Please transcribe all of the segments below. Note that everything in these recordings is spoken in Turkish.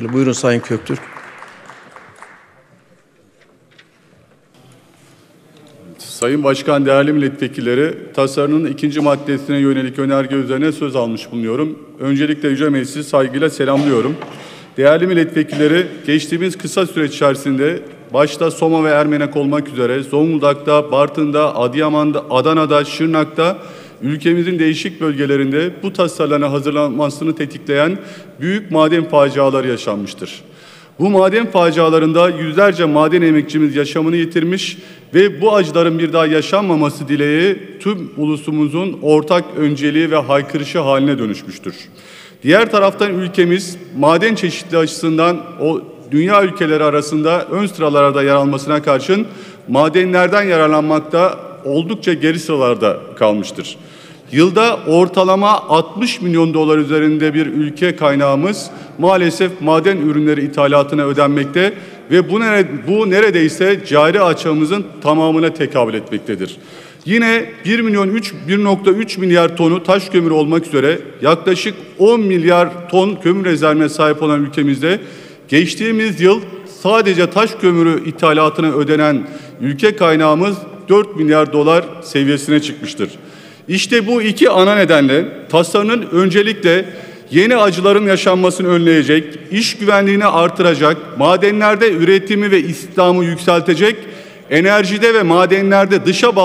Buyurun Sayın Köktürk. Sayın Başkan, değerli milletvekilleri, tasarının ikinci maddesine yönelik önerge üzerine söz almış bulunuyorum. Öncelikle Yüce Meclisi saygıyla selamlıyorum. Değerli milletvekilleri, geçtiğimiz kısa süreç içerisinde başta Soma ve Ermenek olmak üzere Zonguldak'ta, Bartın'da, Adıyaman'da, Adana'da, Şırnak'ta ülkemizin değişik bölgelerinde bu tasarıların hazırlanmasını tetikleyen büyük maden faciaları yaşanmıştır. Bu maden facialarında yüzlerce maden emekçimiz yaşamını yitirmiş ve bu acıların bir daha yaşanmaması dileği tüm ulusumuzun ortak önceliği ve haykırışı haline dönüşmüştür. Diğer taraftan ülkemiz maden çeşitli açısından o dünya ülkeleri arasında ön sıralarda yer almasına karşın madenlerden yararlanmakta oldukça geri sıralarda kalmıştır. Yılda ortalama 60 milyon dolar üzerinde bir ülke kaynağımız maalesef maden ürünleri ithalatına ödenmekte ve bu, nere, bu neredeyse cari açığımızın tamamına tekabül etmektedir. Yine 1 milyon 3 1.3 milyar tonu taş kömürü olmak üzere yaklaşık 10 milyar ton kömür rezervine sahip olan ülkemizde geçtiğimiz yıl sadece taş kömürü ithalatına ödenen ülke kaynağımız 4 milyar dolar seviyesine çıkmıştır. İşte bu iki ana nedenle tasarının öncelikle yeni acıların yaşanmasını önleyecek, iş güvenliğini artıracak, madenlerde üretimi ve istihdamı yükseltecek, enerjide ve madenlerde dışa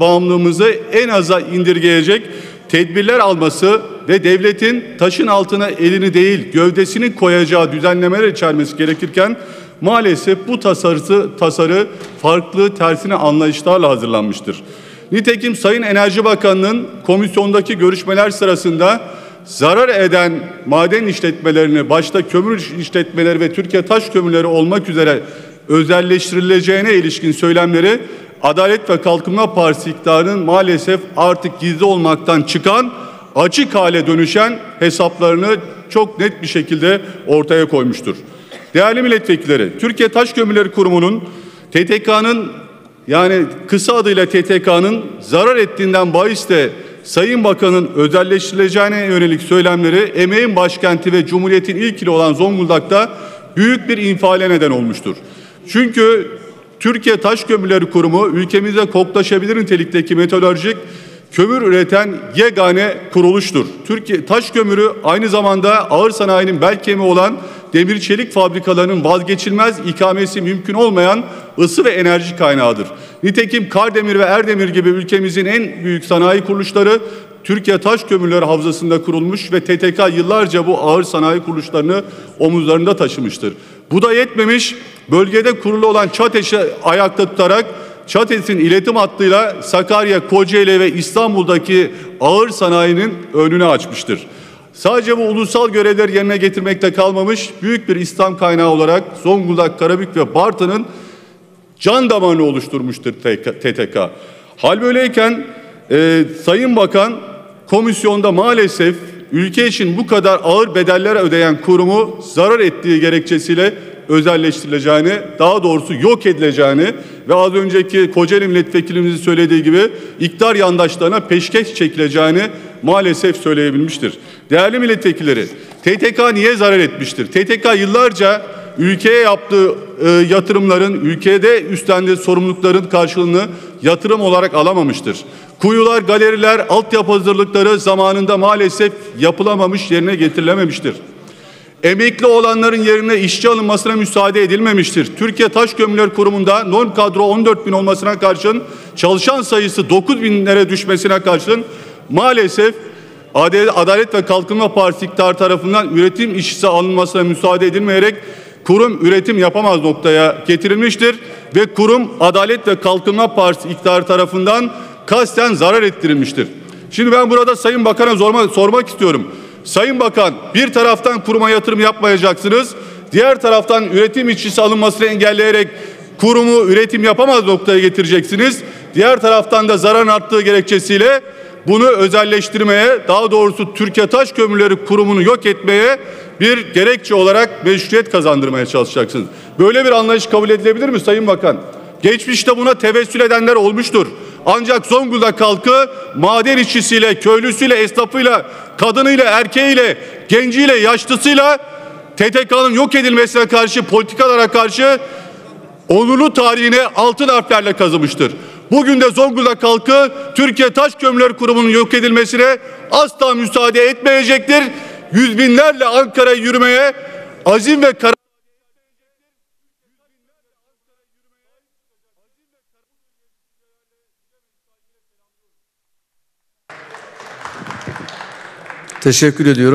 bağımlılığımızı en aza indirgeyecek tedbirler alması ve devletin taşın altına elini değil gövdesini koyacağı düzenlemeler içermesi gerekirken maalesef bu tasarısı, tasarı farklı tersine anlayışlarla hazırlanmıştır. Nitekim Sayın Enerji Bakanı'nın komisyondaki görüşmeler sırasında zarar eden maden işletmelerini başta kömür işletmeleri ve Türkiye Taş Kömürleri olmak üzere özelleştirileceğine ilişkin söylemleri Adalet ve Kalkınma Partisi iktidarının maalesef artık gizli olmaktan çıkan açık hale dönüşen hesaplarını çok net bir şekilde ortaya koymuştur. Değerli milletvekilleri, Türkiye Taş Kömürleri Kurumu'nun TTK'nın yani kısa adıyla TTK'nın zarar ettiğinden bahis de Sayın Bakan'ın özelleştirileceğine yönelik söylemleri emeğin başkenti ve Cumhuriyet'in ilk ili olan Zonguldak'ta büyük bir infiale neden olmuştur. Çünkü Türkiye Taş Kömürleri Kurumu ülkemizde koklaşabilir nitelikteki metalurjik kömür üreten yegane kuruluştur. Türkiye taş kömürü aynı zamanda ağır sanayinin bel kemiği olan demir çelik fabrikalarının vazgeçilmez ikamesi mümkün olmayan ısı ve enerji kaynağıdır. Nitekim Kardemir ve Erdemir gibi ülkemizin en büyük sanayi kuruluşları Türkiye Taş Kömürleri Havzası'nda kurulmuş ve TTK yıllarca bu ağır sanayi kuruluşlarını omuzlarında taşımıştır. Bu da yetmemiş, bölgede kurulu olan ÇATEŞ'i ayakta tutarak ÇATES'in iletim hattıyla Sakarya, Kocaeli ve İstanbul'daki ağır sanayinin önünü açmıştır. Sadece bu ulusal görevler yerine getirmekte kalmamış, büyük bir İslam kaynağı olarak Zonguldak, Karabük ve Bartın'ın can damarını oluşturmuştur TTK. Hal böyleyken e, Sayın Bakan komisyonda maalesef ülke için bu kadar ağır bedeller ödeyen kurumu zarar ettiği gerekçesiyle özelleştirileceğini, daha doğrusu yok edileceğini ve az önceki Kocaeli milletvekilimizin söylediği gibi iktidar yandaşlarına peşkeş çekileceğini maalesef söyleyebilmiştir. Değerli milletvekilleri, TTK niye zarar etmiştir? TTK yıllarca ülkeye yaptığı e, yatırımların, ülkede üstlendiği sorumlulukların karşılığını yatırım olarak alamamıştır. Kuyular, galeriler, altyapı hazırlıkları zamanında maalesef yapılamamış, yerine getirilememiştir. Emekli olanların yerine işçi alınmasına müsaade edilmemiştir. Türkiye Taş Kömürler Kurumu'nda norm kadro 14 bin olmasına karşın çalışan sayısı 9 binlere düşmesine karşın maalesef Adalet ve Kalkınma Partisi iktidar tarafından üretim işçisi alınmasına müsaade edilmeyerek kurum üretim yapamaz noktaya getirilmiştir ve kurum Adalet ve Kalkınma Partisi iktidar tarafından kasten zarar ettirilmiştir. Şimdi ben burada Sayın Bakan'a sormak, sormak istiyorum. Sayın Bakan bir taraftan kuruma yatırım yapmayacaksınız. Diğer taraftan üretim işçisi alınmasını engelleyerek kurumu üretim yapamaz noktaya getireceksiniz. Diğer taraftan da zarar arttığı gerekçesiyle bunu özelleştirmeye, daha doğrusu Türkiye Taş Kömürleri Kurumu'nu yok etmeye bir gerekçe olarak meşruiyet kazandırmaya çalışacaksınız. Böyle bir anlayış kabul edilebilir mi Sayın Bakan? Geçmişte buna tevessül edenler olmuştur. Ancak Zonguldak halkı maden işçisiyle, köylüsüyle, esnafıyla, kadınıyla, erkeğiyle, genciyle, yaşlısıyla TTK'nın yok edilmesine karşı politikalara karşı onurlu tarihine altın harflerle kazımıştır. Bugün de Zonguldak halkı Türkiye Taş Kömürleri Kurumu'nun yok edilmesine asla müsaade etmeyecektir. Yüz binlerle Ankara'ya yürümeye azim ve karar Teşekkür ediyorum.